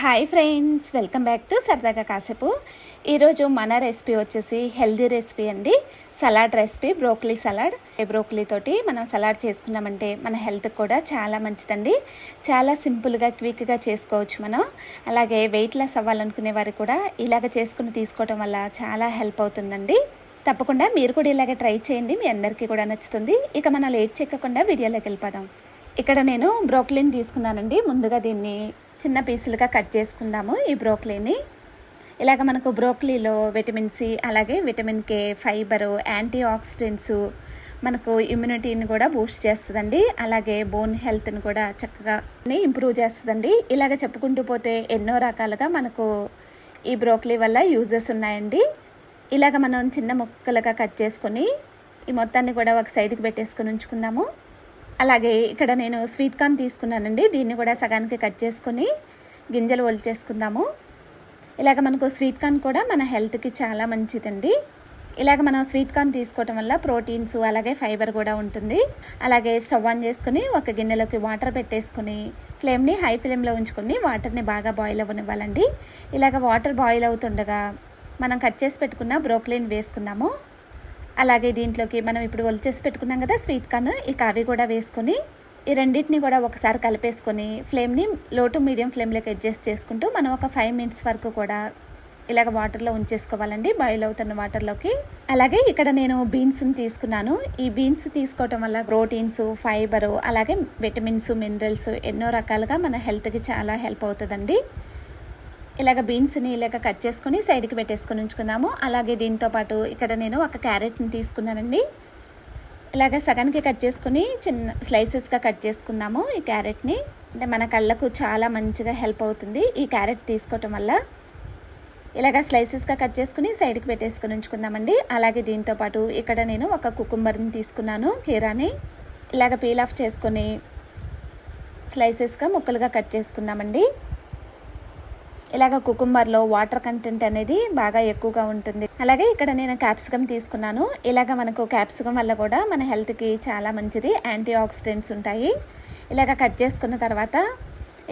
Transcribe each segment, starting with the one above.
Hi friends welcome back to సరదాగా కాసేపు ఈరోజు మన రెసిపీ వచ్చేసి హెల్దీ రెసిపీ అండి. సలాడ్ రెసిపీ బ్రోకలీ సలాడ్ ఈ బ్రోకలీ తోటి మనం సలాడ్ చేసుకున్నామంటే మన హెల్త్ కూడా చాలా మంచిదండి. చాలా సింపుల్గా క్విక్గా చేసుకోవచ్చు మనం. అలాగే వెయిట్ లాస్ అవ్వాలనుకునే వారు కూడా ఇలాగ చేసుకుని తీసుకోవడం వల్ల చాలా హెల్ప్ అవుతుందండి. తప్పకుండా మీరు కూడా ఇలాగే ట్రై చేయండి. మీ అందరికీ కూడా నచ్చుతుంది. ఇక మనం లేట్ చెక్కకుండా వీడియోలోకి వెళ్ళిపోదాం. ఇక్కడ నేను బ్రోక్లీని తీసుకున్నానండి. ముందుగా దీన్ని చిన్న పీసులుగా కట్ చేసుకుందాము ఈ బ్రోకలీని. ఇలాగ మనకు బ్రోకలీలో విటమిన్ సి అలాగే vitamin K fibre antioxidants మనకు ఇమ్యూనిటీని కూడా బూస్ట్ చేస్తుందండి. అలాగే బోన్ హెల్త్ని కూడా చక్కగా ఇంప్రూవ్ చేస్తుందండి. ఇలాగ చెప్పుకుంటూ పోతే ఎన్నో రకాలుగా మనకు ఈ బ్రోకలీ వల్ల యూజెస్ ఉన్నాయండి. ఇలాగ మనం చిన్న ముక్కలుగా కట్ చేసుకొని ఈ మొత్తాన్ని కూడా ఒక సైడ్కి పెట్టేసుకొని ఉంచుకుందాము. అలాగే ఇక్కడ నేను స్వీట్ కార్న్ తీసుకున్నానండి. దీన్ని కూడా సగానికి కట్ చేసుకుని గింజలు ఒలిచేసుకుందాము ఇలాగ మనకు స్వీట్ కార్న్ కూడా మన హెల్త్కి చాలా మంచిదండి. ఇలాగ మనం స్వీట్ కార్న్ తీసుకోవటం వల్ల ప్రోటీన్స్ అలాగే ఫైబర్ కూడా ఉంటుంది. అలాగే స్టవ్ ఆన్ చేసుకుని ఒక గిన్నెలోకి వాటర్ పెట్టేసుకుని ఫ్లేమ్ని హై ఫ్లేమ్లో ఉంచుకొని వాటర్ని బాగా బాయిల్ అవ్వనివ్వాలండి. ఇలాగ వాటర్ బాయిల్ అవుతుండగా మనం కట్ చేసి పెట్టుకున్న బ్రోక్లీన్ వేసుకుందాము. అలాగే దీంట్లోకి మనం ఇప్పుడు ఒలిచేసి పెట్టుకున్నాం కదా స్వీట్ కార్న్ ఇక అవి కూడా వేసుకొని ఈ రెండింటిని కూడా ఒకసారి కలిపేసుకొని ఫ్లేమ్ని లో టు మీడియం ఫ్లేమ్లోకి అడ్జస్ట్ చేసుకుంటూ మనం ఒక ఫైవ్ మినిట్స్ వరకు కూడా ఇలాగ వాటర్లో ఉంచేసుకోవాలండి బాయిల్ అవుతున్న వాటర్లోకి అలాగే ఇక్కడ నేను బీన్స్ని తీసుకున్నాను. ఈ బీన్స్ తీసుకోవటం వల్ల ప్రోటీన్స్ ఫైబరు అలాగే విటమిన్స్ మినరల్స్ ఎన్నో రకాలుగా మన హెల్త్కి చాలా హెల్ప్ అవుతుందండి. ఇలాగ బీన్స్ని ఇలాగ కట్ చేసుకొని సైడ్కి పెట్టేసుకొని ఉంచుకుందాము. అలాగే దీంతో పాటు ఇక్కడ నేను ఒక క్యారెట్ని తీసుకున్నానండి. ఇలాగ సగానికి కట్ చేసుకుని చిన్న స్లైసెస్గా కట్ చేసుకుందాము ఈ క్యారెట్ని. అంటే మన కళ్ళకు చాలా మంచిగా హెల్ప్ అవుతుంది ఈ క్యారెట్ తీసుకోవటం వల్ల. ఇలాగ స్లైసెస్గా కట్ చేసుకుని సైడ్కి పెట్టేసుకుని ఉంచుకుందామండి. అలాగే దీంతో పాటు ఇక్కడ నేను ఒక కుకుంబర్ని తీసుకున్నాను కీరాని. ఇలాగ పీల్ ఆఫ్ చేసుకొని స్లైసెస్గా ముక్కలుగా కట్ చేసుకుందామండి. ఇలాగ కుకుంబర్లో వాటర్ కంటెంట్ అనేది బాగా ఎక్కువగా ఉంటుంది. అలాగే ఇక్కడ నేను క్యాప్సికమ్ తీసుకున్నాను. ఇలాగ మనకు క్యాప్సికమ్ వల్ల కూడా మన హెల్త్కి చాలా మంచిది. యాంటీ ఆక్సిడెంట్స్ ఉంటాయి. ఇలాగ కట్ చేసుకున్న తర్వాత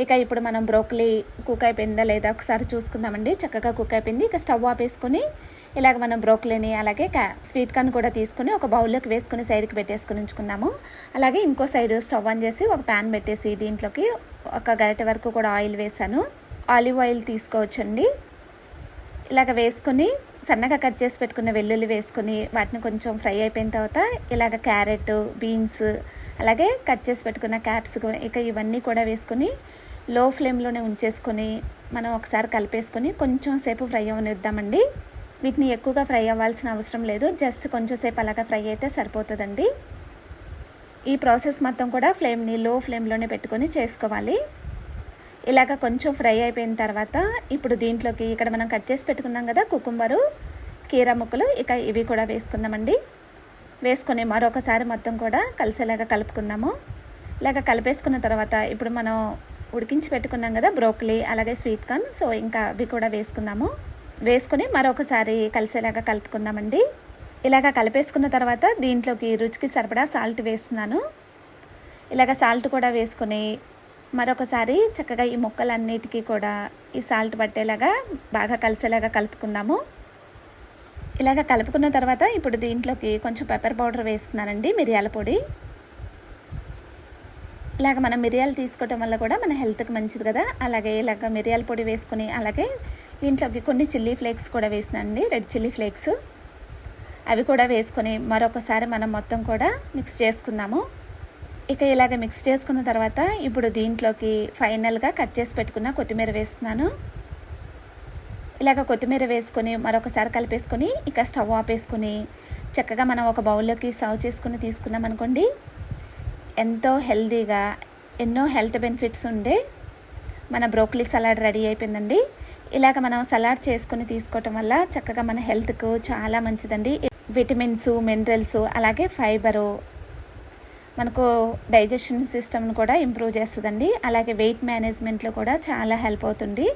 ఇక ఇప్పుడు మనం బ్రోకలీ కుక్ అయిపోయిందా లేదా ఒకసారి చూసుకుందామండి. చక్కగా కుక్ అయిపోయింది. ఇక స్టవ్ ఆపేసుకొని ఇలాగ మనం బ్రోకలీని అలాగే స్వీట్ కార్న్ కూడా తీసుకుని ఒక బౌల్లోకి వేసుకుని సైడ్కి పెట్టేసుకుని ఉంచుకుందాము. అలాగే ఇంకో సైడ్ స్టవ్ ఆన్ చేసి ఒక ప్యాన్ పెట్టేసి దీంట్లోకి ఒక గరిటె వరకు కూడా ఆయిల్ వేసాను. ఆలివ్ ఆయిల్ తీసుకోవచ్చండి. ఇలాగ వేసుకొని సన్నగా కట్ చేసి పెట్టుకున్న వెల్లుల్లి వేసుకొని వాటిని కొంచెం ఫ్రై అయిపోయిన తర్వాత ఇలాగ క్యారెట్ బీన్స్ అలాగే కట్ చేసి పెట్టుకున్న క్యాప్స్ ఇక ఇవన్నీ కూడా వేసుకొని లో ఫ్లేమ్లోనే ఉంచేసుకొని మనం ఒకసారి కలిపేసుకొని కొంచెం సేపు ఫ్రై అవనిద్దామండి. వీటిని ఎక్కువగా ఫ్రై అవ్వాల్సిన అవసరం లేదు. జస్ట్ కొంచెం సేపు అలాగా ఫ్రై అయితే సరిపోతుందండి. ఈ ప్రాసెస్ మొత్తం కూడా ఫ్లేమ్ని లో ఫ్లేమ్లోనే పెట్టుకొని చేసుకోవాలి. ఇలాగ కొంచెం ఫ్రై అయిపోయిన తర్వాత ఇప్పుడు దీంట్లోకి ఇక్కడ మనం కట్ చేసి పెట్టుకున్నాం కదా కుకుంబరు కీర ముక్కలు ఇక ఇవి కూడా వేసుకుందామండి. వేసుకొని మరొకసారి మొత్తం కూడా కలిసేలాగా కలుపుకుందాము. ఇలాగ కలిపేసుకున్న తర్వాత ఇప్పుడు మనం ఉడికించి పెట్టుకున్నాం కదా బ్రోకలీ అలాగే స్వీట్ కార్న్ సో ఇంకా అవి కూడా వేసుకుందాము. వేసుకొని మరొకసారి కలిసేలాగా కలుపుకుందామండి. ఇలాగ కలిపేసుకున్న తర్వాత దీంట్లోకి రుచికి సరిపడా సాల్ట్ వేస్తున్నాను. ఇలాగ సాల్ట్ కూడా వేసుకొని మరొకసారి చక్కగా ఈ ముక్కలన్నిటికీ కూడా ఈ సాల్ట్ పట్టేలాగా బాగా కలిసేలాగా కలుపుకుందాము. ఇలాగ కలుపుకున్న తర్వాత ఇప్పుడు దీంట్లోకి కొంచెం పెప్పర్ పౌడర్ వేస్తున్నానండి మిరియాల పొడి. ఇలాగ మనం మిరియాలు తీసుకోవటం వల్ల కూడా మన హెల్త్కి మంచిది కదా. అలాగే ఇలాగ మిరియాల పొడి వేసుకుని అలాగే దీంట్లోకి కొన్ని చిల్లీ ఫ్లేక్స్ కూడా వేసినండి రెడ్ చిల్లీ ఫ్లేక్స్ అవి కూడా వేసుకొని మరొకసారి మనం మొత్తం కూడా మిక్స్ చేసుకుందాము. ఇక ఇలాగ మిక్స్ చేసుకున్న తర్వాత ఇప్పుడు దీంట్లోకి ఫైనల్గా కట్ చేసి పెట్టుకున్న కొత్తిమీర వేస్తున్నాను. ఇలాగ కొత్తిమీర వేసుకొని మరొకసారి కలిపేసుకొని ఇక స్టవ్ ఆపేసుకొని చక్కగా మనం ఒక బౌల్లోకి సర్వ్ చేసుకుని తీసుకున్నాం అనుకోండి. ఎంతో హెల్తీగా ఎన్నో హెల్త్ బెనిఫిట్స్ ఉండే మన బ్రోకలీ సలాడ్ రెడీ అయిపోయిందండి. ఇలాగ మనం సలాడ్ చేసుకుని తీసుకోవటం వల్ల చక్కగా మన హెల్త్కు చాలా మంచిదండి. విటమిన్స్ మినరల్స్ అలాగే ఫైబరు మనకు డైజెషన్ సిస్టమ్ను కూడా ఇంప్రూవ్ చేస్తుందండి. అలాగే వెయిట్ మేనేజ్మెంట్లో కూడా చాలా హెల్ప్ అవుతుంది.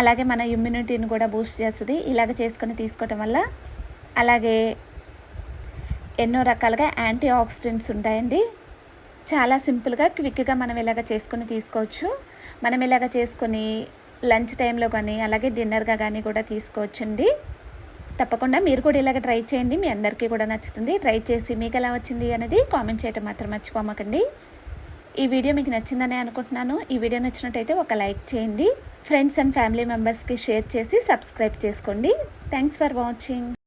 అలాగే మన ఇమ్యూనిటీని కూడా బూస్ట్ చేస్తుంది. ఇలాగ చేసుకొని తీసుకోవటం వల్ల అలాగే ఎన్నో రకాలుగా యాంటీ ఆక్సిడెంట్స్ ఉంటాయండి. చాలా సింపుల్గా క్విక్గా మనం ఇలాగ చేసుకొని తీసుకోవచ్చు. మనం ఇలాగ చేసుకొని లంచ్ టైంలో కానీ అలాగే డిన్నర్గా కానీ కూడా తీసుకోవచ్చండి. తప్పకుండా మీరు కూడా ఇలాగ ట్రై చేయండి. మీ అందరికీ కూడా నచ్చుతుంది. ట్రై చేసి మీకు ఎలా వచ్చింది అనేది కామెంట్ చేయటం మాత్రం మర్చిపోమకండి. ఈ వీడియో మీకు నచ్చిందని అనుకుంటున్నాను. ఈ వీడియో నచ్చినట్టయితే ఒక లైక్ చేయండి. ఫ్రెండ్స్ అండ్ ఫ్యామిలీ మెంబర్స్కి షేర్ చేసి సబ్స్క్రైబ్ చేసుకోండి. Thanks for watching.